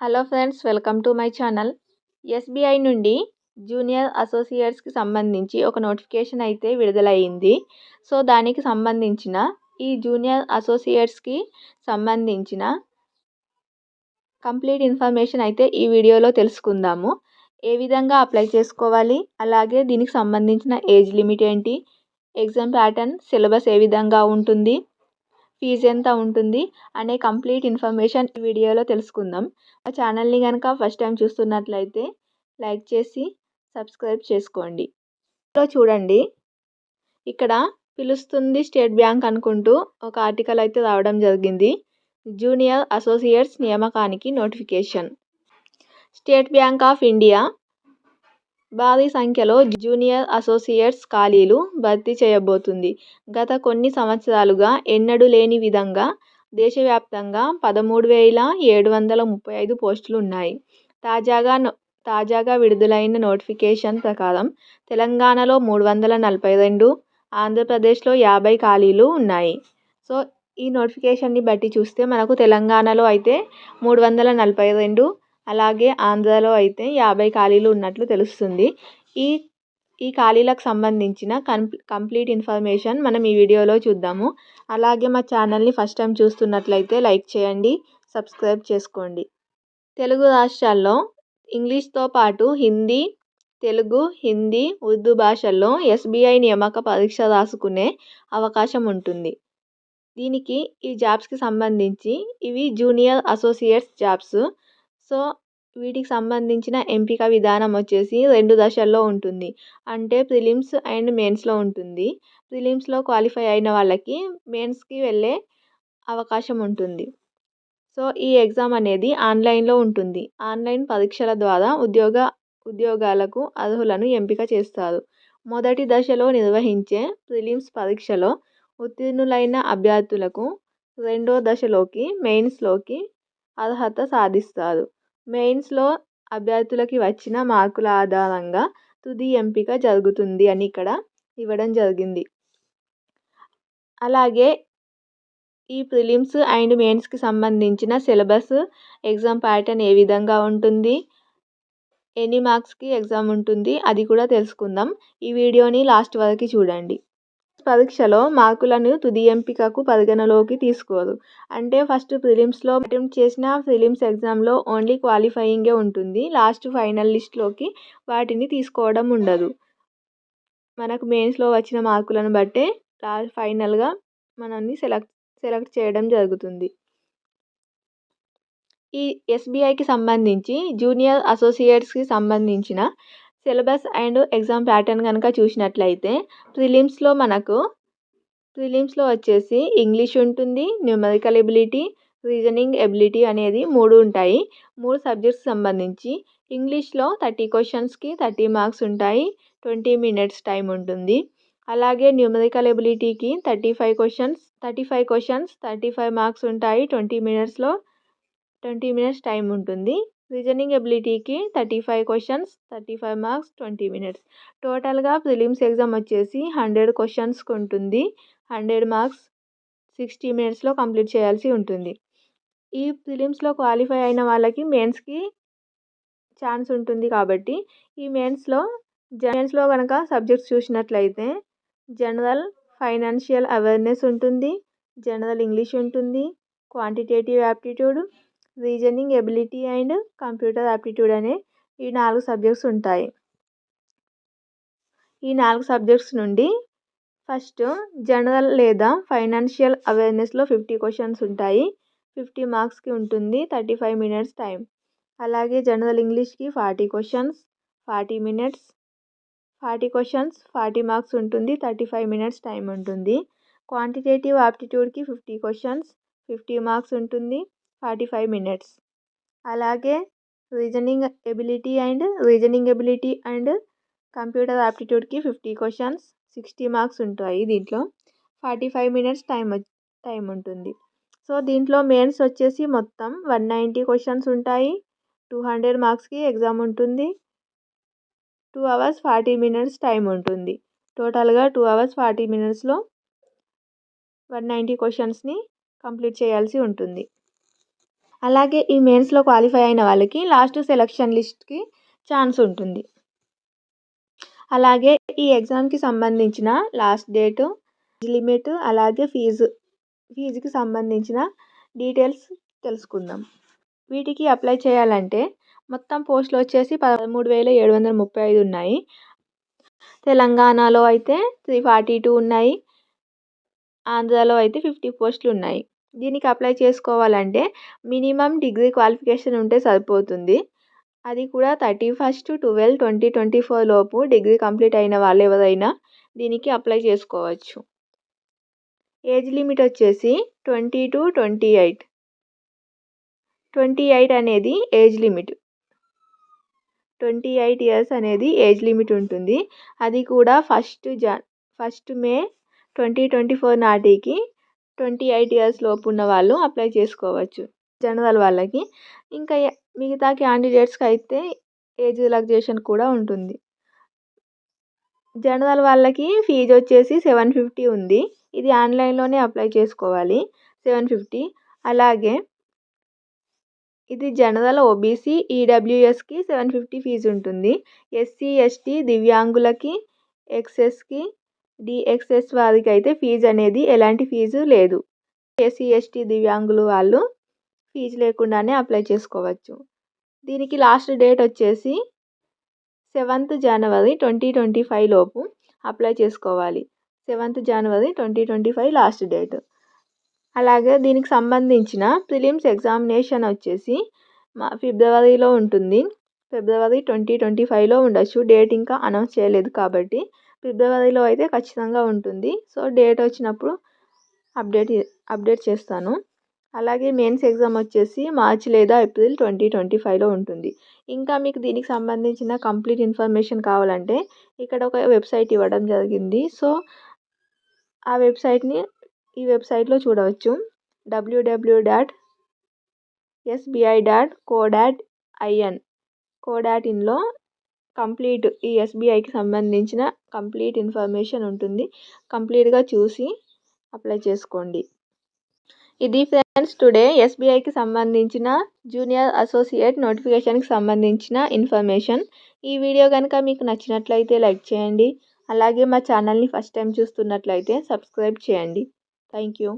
Hello friends welcome to my channel. SBI నుండి junior అసోసియేట్స్కి సంబంధించి ఒక నోటిఫికేషన్ అయితే విడుదలయ్యింది. సో దానికి సంబంధించిన ఈ జూనియర్ అసోసియేట్స్కి సంబంధించిన కంప్లీట్ ఇన్ఫర్మేషన్ అయితే ఈ వీడియోలో తెలుసుకుందాము. ఏ విధంగా అప్లై చేసుకోవాలి అలాగే దీనికి సంబంధించిన ఏజ్ లిమిట్ ఏంటి ఎగ్జామ్ ప్యాటర్న్ సిలబస్ ఏ విధంగా ఉంటుంది ఫీజు ఎంత ఉంటుంది అనే కంప్లీట్ ఇన్ఫర్మేషన్ ఈ వీడియోలో తెలుసుకుందాం. ఆ ఛానల్ని కనుక ఫస్ట్ టైం చూస్తున్నట్లయితే లైక్ చేసి సబ్స్క్రైబ్ చేసుకోండి. సో చూడండి. ఇక్కడ పిలుస్తుంది స్టేట్ బ్యాంక్ అనుకుంటూ ఒక ఆర్టికల్ అయితే రావడం జరిగింది. జూనియర్ అసోసియేట్స్ నియామకానికి notification. State Bank of India భారీ సంఖ్యలో జూనియర్ అసోసియేట్స్ ఖాళీలు భర్తీ చేయబోతుంది. గత కొన్ని సంవత్సరాలుగా ఎన్నడూ లేని విధంగా దేశవ్యాప్తంగా పదమూడు వేల ఏడు వందల ముప్పై ఐదు పోస్టులు ఉన్నాయి. తాజాగా తాజాగా విడుదలైన నోటిఫికేషన్ ప్రకారం తెలంగాణలో మూడు వందల నలభై రెండు ఆంధ్రప్రదేశ్లో యాభై ఖాళీలు ఉన్నాయి. సో ఈ నోటిఫికేషన్ని బట్టి చూస్తే మనకు తెలంగాణలో అయితే మూడు వందల నలభై రెండు అలాగే ఆంధ్రాలో అయితే యాభై ఖాళీలు ఉన్నట్లు తెలుస్తుంది. ఈ ఈ ఖాళీలకు సంబంధించిన కంప్లీట్ ఇన్ఫర్మేషన్ మనం ఈ వీడియోలో చూద్దాము. అలాగే మా ఛానల్ని ఫస్ట్ టైం చూస్తున్నట్లయితే లైక్ చేయండి సబ్స్క్రైబ్ చేసుకోండి. తెలుగు రాష్ట్రాల్లో ఇంగ్లీష్తో పాటు హిందీ తెలుగు హిందీ ఉర్దూ భాషల్లో ఎస్బీఐ నియామక పరీక్ష రాసుకునే అవకాశం ఉంటుంది. దీనికి ఈ జాబ్స్కి సంబంధించి ఇవి జూనియర్ అసోసియేట్స్ జాబ్స్. సో వీటికి సంబంధించిన ఎంపిక విధానం వచ్చేసి రెండు దశల్లో ఉంటుంది. అంటే ప్రిలిమ్స్ అండ్ మెయిన్స్లో ఉంటుంది. ప్రిలిమ్స్లో క్వాలిఫై అయిన వాళ్ళకి మెయిన్స్కి వెళ్ళే అవకాశం ఉంటుంది. సో ఈ ఎగ్జామ్ అనేది ఆన్లైన్లో ఉంటుంది. ఆన్లైన్ పరీక్షల ద్వారా ఉద్యోగ ఉద్యోగాలకు అర్హులను ఎంపిక చేస్తారు. మొదటి దశలో నిర్వహించే ప్రిలిమ్స్ పరీక్షలో ఉత్తీర్ణులైన అభ్యర్థులకు రెండో దశలోకి మెయిన్స్లోకి అర్హత సాధిస్తారు. మెయిన్స్లో అభ్యర్థులకి వచ్చిన మార్కుల ఆధారంగా తుది ఎంపిక జరుగుతుంది అని ఇక్కడ ఇవ్వడం జరిగింది. అలాగే ఈ ప్రిలిమ్స్ అండ్ మెయిన్స్కి సంబంధించిన సిలబస్ ఎగ్జామ్ ప్యాటర్న్ ఏ విధంగా ఉంటుంది ఎన్ని మార్క్స్కి ఎగ్జామ్ ఉంటుంది అది కూడా తెలుసుకుందాం. ఈ వీడియోని లాస్ట్ వరకు చూడండి. పరీక్షలో మార్కులను తుది ఎంపికకు పరిగణలోకి తీసుకోరు అంటే ఫస్ట్ ప్రిలిమ్స్లో అటెంప్ట్ చేసిన ప్రిలిమ్స్ ఎగ్జామ్లో ఓన్లీ క్వాలిఫైయింగే ఉంటుంది. లాస్ట్ ఫైనల్ లిస్ట్లోకి వాటిని తీసుకోవడం ఉండదు. మనకు మెయిన్స్లో వచ్చిన మార్కులను బట్టే లాస్ట్ ఫైనల్గా మనల్ని సెలెక్ట్ సెలెక్ట్ చేయడం జరుగుతుంది. ఈ ఎస్బీఐకి సంబంధించి జూనియర్ అసోసియేట్స్కి సంబంధించిన సిలబస్ అండ్ ఎగ్జామ్ ప్యాటర్న్ కనుక చూసినట్లయితే ప్రిలిమ్స్లో మనకు ప్రిలిమ్స్లో వచ్చేసి ఇంగ్లీష్ ఉంటుంది న్యూమరికల్ ఎబిలిటీ రీజనింగ్ ఎబిలిటీ అనేది మూడు ఉంటాయి. మూడు సబ్జెక్ట్స్ సంబంధించి ఇంగ్లీష్లో థర్టీ క్వశ్చన్స్కి థర్టీ మార్క్స్ ఉంటాయి ట్వంటీ మినిట్స్ టైం ఉంటుంది. అలాగే numerical ఎబిలిటీకి thirty five questions thirty five questions thirty five marks ఉంటాయి ట్వంటీ మినిట్స్లో ట్వంటీ మినిట్స్ టైం ఉంటుంది. Reasoning ఎబిలిటీకి thirty five questions thirty five marks twenty minutes. టోటల్గా ప్రిలిమ్స్ ఎగ్జామ్ వచ్చేసి hundred క్వశ్చన్స్కి ఉంటుంది హండ్రెడ్ మార్క్స్ సిక్స్టీ మినిట్స్లో కంప్లీట్ చేయాల్సి ఉంటుంది. ఈ ప్రిలిమ్స్లో క్వాలిఫై అయిన వాళ్ళకి మెయిన్స్కి ఛాన్స్ ఉంటుంది కాబట్టి ఈ మెయిన్స్లో మెయిన్స్లో కనుక సబ్జెక్ట్స్ చూసినట్లయితే జనరల్ ఫైనాన్షియల్ అవేర్నెస్ ఉంటుంది జనరల్ ఇంగ్లీష్ ఉంటుంది quantitative aptitude reasoning ability and computer aptitude అనే ఈ నాలుగు సబ్జెక్ట్స్ ఉంటాయి. ఈ నాలుగు సబ్జెక్ట్స్ నుండి ఫస్ట్ జనరల్ లేదా ఫైనాన్షియల్ అవేర్నెస్లో ఫిఫ్టీ క్వశ్చన్స్ ఉంటాయి. ఫిఫ్టీ మార్క్స్కి ఉంటుంది థర్టీ ఫైవ్ మినిట్స్ టైం అలాగే general ఇంగ్లీష్కి forty questions forty minutes forty questions forty marks ఉంటుంది థర్టీ ఫైవ్ మినిట్స్ టైం ఉంటుంది. క్వాంటిటేటివ్ ఆప్టిట్యూడ్కి ఫిఫ్టీ క్వశ్చన్స్ ఫిఫ్టీ మార్క్స్ ఉంటుంది. Forty five minutes. అలాగే reasoning ability and reasoning ability and computer ఆప్టిట్యూడ్కి fifty questions sixty marks ఉంటాయి దీంట్లో. Forty five minutes time time ఉంటుంది. So దీంట్లో mains వచ్చేసి మొత్తం వన్ నైంటీ క్వశ్చన్స్ ఉంటాయి. టూ హండ్రెడ్ మార్క్స్కి ఎగ్జామ్ ఉంటుంది. Two hours forty minutes time ఉంటుంది. టోటల్గా టూ అవర్స్ ఫార్టీ మినిట్స్లో వన్ నైంటీ క్వశ్చన్స్ని కంప్లీట్ చేయాల్సి ఉంటుంది. అలాగే ఈ మెయిన్స్లో క్వాలిఫై అయిన వాళ్ళకి లాస్ట్ సెలక్షన్ లిస్ట్కి ఛాన్స్ ఉంటుంది. అలాగే ఈ ఎగ్జామ్కి సంబంధించిన లాస్ట్ డేటు లిమిట్ అలాగే ఫీజు ఫీజుకి సంబంధించిన డీటెయిల్స్ తెలుసుకుందాం. వీటికి అప్లై చేయాలంటే మొత్తం పోస్టులు వచ్చేసి పదమూడు వేల ఏడు వందల ముప్పై ఐదు ఉన్నాయి. తెలంగాణలో అయితే త్రీ ఫార్టీ టూ ఉన్నాయి. ఆంధ్రాలో అయితే ఫిఫ్టీ పోస్టులు ఉన్నాయి. దీనికి అప్లై చేసుకోవాలంటే మినిమం డిగ్రీ క్వాలిఫికేషన్ ఉంటే సరిపోతుంది. అది కూడా thirty first twelve twenty twenty four లోపు డిగ్రీ కంప్లీట్ అయిన వాళ్ళు ఎవరైనా దీనికి అప్లై చేసుకోవచ్చు. ఏజ్ లిమిట్ వచ్చేసి twenty two twenty eight. Twenty eight అనేది age limit. Twenty eight years అనేది ఏజ్ లిమిట్ ఉంటుంది. అది కూడా ఫస్ట్ జ first May twenty twenty four నాటికి ట్వంటీ ఎయిట్ ఇయర్స్ లోపు ఉన్న వాళ్ళు అప్లై చేసుకోవచ్చు జనరల్ వాళ్ళకి. ఇంకా మిగతా క్యాండిడేట్స్కి అయితే ఏజ్ రిలాక్సేషన్ కూడా ఉంటుంది. జనరల్ వాళ్ళకి ఫీజు వచ్చేసి సెవెన్ ఫిఫ్టీ ఉంది. ఇది ఆన్లైన్లోనే అప్లై చేసుకోవాలి. Seven fifty. అలాగే ఇది జనరల్ ఓబీసీ ఈడబ్ల్యూఎస్కి సెవెన్ ఫిఫ్టీ ఫీజు ఉంటుంది. ఎస్సీ ఎస్టీ దివ్యాంగులకి ఎక్సెస్కి డిఎక్స్ఎస్ వారికి అయితే ఫీజు అనేది ఎలాంటి ఫీజు లేదు. ఎస్సీ ఎస్టీ దివ్యాంగులు వాళ్ళు ఫీజు లేకుండానే అప్లై చేసుకోవచ్చు. దీనికి లాస్ట్ డేట్ వచ్చేసి seventh January twenty twenty five లోపు అప్లై చేసుకోవాలి. Seventh January twenty twenty five last date అలాగే దీనికి సంబంధించిన ప్రిలిమ్స్ ఎగ్జామినేషన్ వచ్చేసి మా ఫిబ్రవరిలో ఉంటుంది. ఫిబ్రవరి ట్వంటీ ట్వంటీ ఫైవ్లో ఉండొచ్చు. డేట్ ఇంకా అనౌన్స్ చేయలేదు కాబట్టి ఫిబ్రవరిలో అయితే ఖచ్చితంగా ఉంటుంది. సో డేట్ వచ్చినప్పుడు అప్డేట్ అప్డేట్ చేస్తాను. అలాగే మెయిన్స్ ఎగ్జామ్ వచ్చేసి మార్చ్ లేదా ఏప్రిల్ ట్వంటీ ట్వంటీ ఫైవ్లో ఉంటుంది. ఇంకా మీకు దీనికి సంబంధించిన కంప్లీట్ ఇన్ఫర్మేషన్ కావాలంటే ఇక్కడ ఒక వెబ్సైట్ ఇవ్వడం జరిగింది. సో ఆ వెబ్సైట్ని ఈ వెబ్సైట్లో చూడవచ్చు. WWW dot SBI dot co dot IN కోడాటిన్లో complete ఈ ఎస్బీఐకి సంబంధించిన కంప్లీట్ ఇన్ఫర్మేషన్ ఉంటుంది. కంప్లీట్గా చూసి అప్లై చేసుకోండి. ఇది ఫ్రెండ్స్ టుడే ఎస్బీఐకి సంబంధించిన జూనియర్ అసోసియేట్ నోటిఫికేషన్కి సంబంధించిన ఇన్ఫర్మేషన్. ఈ వీడియో కనుక మీకు నచ్చినట్లయితే లైక్ చేయండి. అలాగే మా ఛానల్ని ఫస్ట్ టైం చూస్తున్నట్లయితే సబ్స్క్రైబ్ చేయండి. Thank you